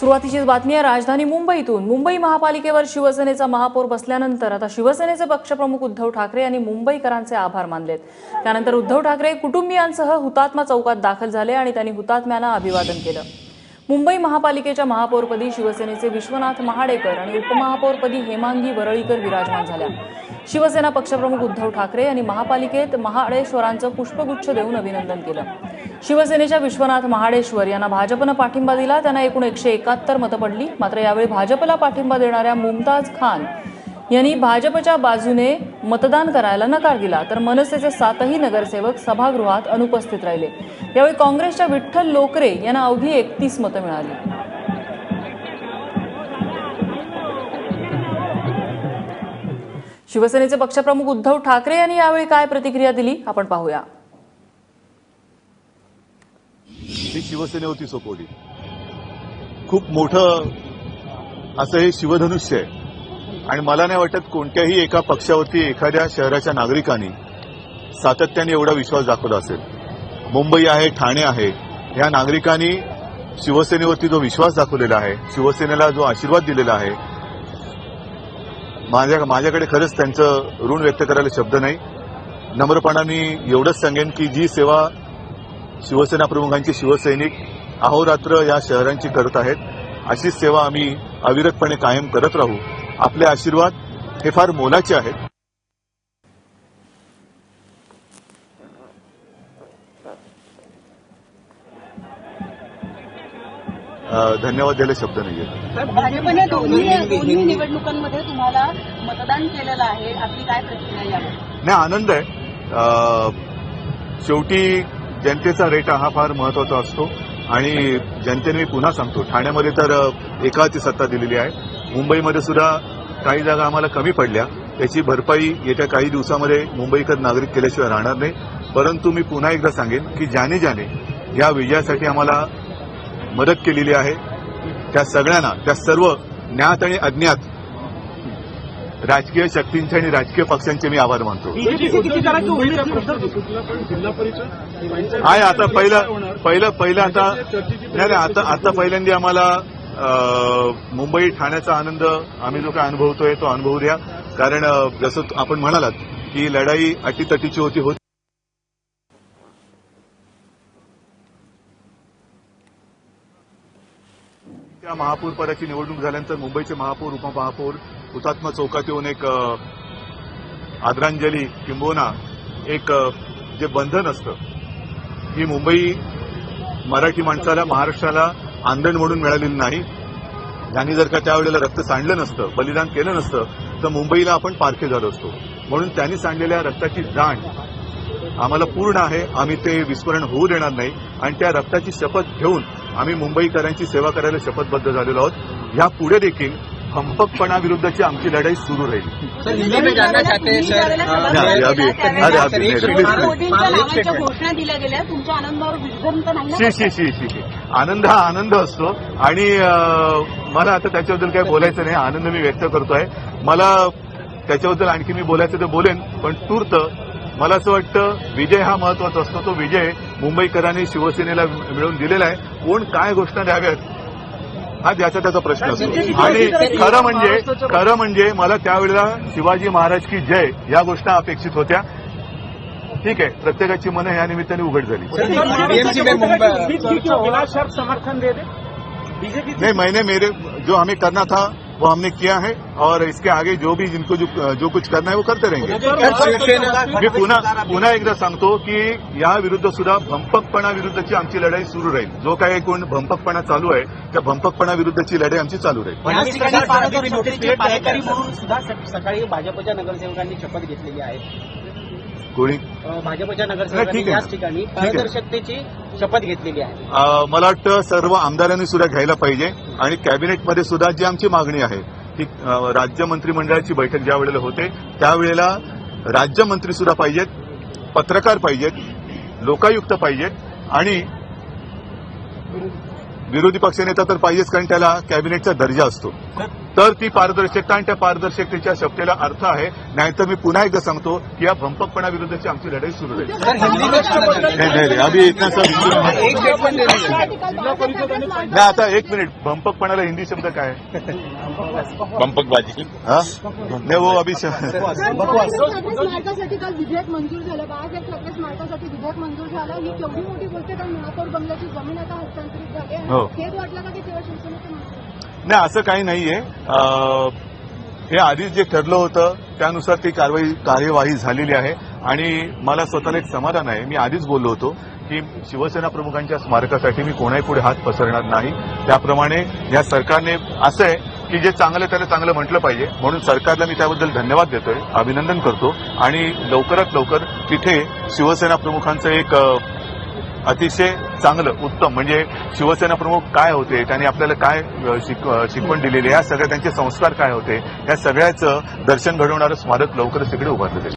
सुरुवातीचीच बातमी आहे राजधानी मुंबईतून. मुंबई महापालिकेवर शिवसेनेचा महापौर बसल्यानंतर आता शिवसेनेचे पक्षप्रमुख उद्धव ठाकरे यांनी मुंबईकरांचे आभार मानलेत. त्यानंतर उद्धव ठाकरे कुटुंबियांसह हुतात्मा चौकात दाखल झाले आणि त्यांनी हुतात्म्यांना अभिवादन केलं. मुंबई महापालिकेच्या महापौरपदी शिवसेनेचे विश्वनाथ महाडेकर आणि उपमहापौरपदी हेमांगी वरळीकर विराजमान झाल्या. शिवसेना पक्षप्रमुख उद्धव ठाकरे यांनी महापालिकेत महाडेश्वरांचं पुष्पगुच्छ देऊन अभिनंदन केलं. शिवसेनेच्या विश्वनाथ महाडेश्वर यांना भाजपनं पाठिंबा दिला. त्यांना एकूण एकशे एकाहत्तर मतं पडली. मात्र यावेळी भाजपला पाठिंबा देणाऱ्या मुमताज खान यांनी भाजपच्या बाजूने मतदान करायला नकार दिला. तर मनसेचे सातही नगरसेवक सभागृहात अनुपस्थित राहिले. यावेळी काँग्रेसच्या विठ्ठल लोकरे यांना अवघी एकतीस मतं मिळाली. शिवसेनेचे पक्षप्रमुख उद्धव ठाकरे यांनी यावेळी काय प्रतिक्रिया दिली? आपण पाहूया. ही शिवसेनेवरती सोपवली खूप मोठं असं हे शिवधनुष्य आहे. आणि मला नाही वाटत कोणत्याही एका पक्षावरती एखाद्या शहराच्या नागरिकांनी सातत्याने एवढा विश्वास दाखवला असेल. मुंबई आहे ठाणे आहे या नागरिकांनी शिवसेनेवरती जो विश्वास दाखवलेला आहे शिवसेनेला जो आशीर्वाद दिलेला आहे माझ्या माझ्याकडे खरंच त्यांचं ऋण व्यक्त करायला शब्द नाही. नम्रपणाने एवढंच सांगेन की जी सेवा शिवसेना प्रमुखांचे शिवसैनिक अहोरात्र या शहरांची करत आहेत. अशीच सेवा आम्ही अविरतपणे कायम करत राहू. आपले आशीर्वाद हे फार मोलाचे आहेत. धन्यवाद द्यायला शब्द नाहीये. भाजपने दोन्ही निवडणुकांमध्ये तुम्हाला मतदान केलेलं आहे. आपली काय प्रतिक्रिया नाही आनंद आहे. शेवटी जनतेचा रेटा हा फार महत्त्वाचा असतो. आणि जनतेने मी पुन्हा सांगतो ठाण्यामध्ये तर एकाची सत्ता दिलेली आहे. मुंबईमध्ये सुद्धा काही जागा आम्हाला कमी पडल्या. त्याची भरपाई येत्या काही दिवसामध्ये मुंबईकर नागरिक केल्याशिवाय राहणार नाही. परंतु मी पुन्हा एकदा सांगेन की ज्याने ज्याने या विजयासाठी आम्हाला मदत केलेली आहे. त्या सगळ्यांना त्या सर्व ज्ञात आणि अज्ञात राजकीय शक्तींचे आणि राजकीय पक्षांचे मी आभार मानतो. आहे? आता पहिलं पहिलं पहिलं आता नाही नाही आता आता पहिल्यांदा आम्हाला मुंबई ठाण्याचा आनंद आम्ही जो काय अनुभवतोय तो अनुभवू द्या. कारण जसं आपण म्हणालात की लढाई अटीतटीची होती होती. त्या महापौर पदाची निवडणूक झाल्यानंतर मुंबईचे महापौर उपमहापौर हुतात्मा चौकात येऊन एक आदरांजली किंबोना एक जे बंधन असतं ही मुंबई मराठी माणसाला महाराष्ट्राला आंदण म्हणून मिळालेली नाही. त्यांनी जर का त्यावेळेला रक्त सांडलं नसतं बलिदान केलं नसतं तर मुंबईला आपण पारखे झालो असतो. म्हणून त्यांनी सांडलेल्या रक्ताची जाण आम्हाला पूर्ण आहे. आम्ही ते विस्मरण होऊ देणार नाही. आणि त्या रक्ताची शपथ घेऊन आम्ही मुंबईकरांची सेवा करायला शपथबद्ध झालेलो आहोत. ह्या पुढे देखील हंपकपणाविरुद्धची आमची लढाई सुरू राहील. हैं. आनंद हा आनंद असतो. आणि मला आता त्याच्याबद्दल काही बोलायचं नाही. आनंद मी व्यक्त करतोय. मला त्याच्याबद्दल आणखी मी बोलायचं तर बोलेन पण तूर्त मला असं वाटतं विजय हा महत्त्वाचा असतो. तो विजय मुंबईकरांनी शिवसेनेला मिळवून दिलेला आहे. कोण काय घोषणा द्याव्यात हा ज्याचा त्याचा प्रश्न असतो आणि खरं म्हणजे खरं म्हणजे मला त्यावेळेला शिवाजी महाराज की जय या घोषणा अपेक्षित होत्या ठीक आहे प्रत्येकाची मनं या निमित्ताने उघड झाली समर्थन दे दे बीजेपी नहीं मैंने मेरे जो हमें करना था वो हमने किया है और इसके आगे जो भी जिनको जो, जो कुछ करना है वो करते रहेंगे। मी पुन्हा पुन्हा एकदा सांगतो की या विरुद्ध सुद्धा भंपकपणा विरुद्धची आमची लढाई सुरू राहील. जो काही कोण भंपकपणा चालू आहे त्या भंपकपणा विरुद्धची लढाई आमची चालू राहील. सकाळी भाजपच्या नगरसेवकांनी शपथ घेतलेली आहे. कोणी? भाजपच्या नगरसेवकांनी ठीक आहे. याच ठिकाणी. पारदर्शकतेची शपथ घेतलेली आहे. मला वाटतं सर्व आमदारांनी सुद्धा घ्यायला पाहिजे. आणि कॅबिनेटमध्ये सुद्धा जी आमची मागणी आहे ती राज्य मंत्रिमंडळाची बैठक ज्या वेळेला होते त्यावेळेला राज्यमंत्री सुद्धा पाहिजेत पत्रकार पाहिजेत लोकायुक्त पाहिजेत आणि विरोधी पक्षनेता तर पाहिजेच कारण त्याला कॅबिनेटचा दर्जा असतो. तर ती पारदर्शकता आणि त्या पारदर्शकतेच्या शब्दाला अर्थ आहे. नाहीतर मी पुन्हा एकदा सांगतो की या भंपकपणाविरुद्धची आमची लढाई सुरू राहील नहीं अभी आता एक मिनिट भंपकपणाला हिंदी शब्द काय हा? नाही वो अभी विधेयक मंजूर झालं. बाळासाहेब ठाकरे स्मारकासाठी विधेयक मंजूर झालं. ही केवढी मोठी गोष्ट आहे, कारण महापौर बंगल्याची जमीन आता हस्तांतरित झाली आहे. हो. हेच वाटलं का की केवळ शिवसेनेचं महापौर? नाही असं काही नाहीये. हे आधीच जे ठरलं होतं त्यानुसार ती कारवाई कार्यवाही झालेली आहे. आणि मला स्वतःला एक समाधान आहे. मी आधीच बोललो होतो की शिवसेना प्रमुखांच्या स्मारकासाठी मी कोणाही पुढे हात पसरणार नाही. त्याप्रमाणे या सरकारने असं आहे की जे चांगलं त्याला चांगलं म्हटलं पाहिजे. म्हणून सरकारला मी त्याबद्दल धन्यवाद देतोय अभिनंदन करतो. आणि लवकरात लवकर तिथे शिवसेना प्रमुखांचं एक अतिशय चांगलं उत्तम. म्हणजे शिवसेना प्रमुख काय होते त्यांनी आपल्याला काय शिकवण दिलेली या सगळ्या त्यांचे संस्कार काय होते? या सगळ्याचं दर्शन घडवणारं स्मारक लवकरच तिकडे उभारलं जाईल.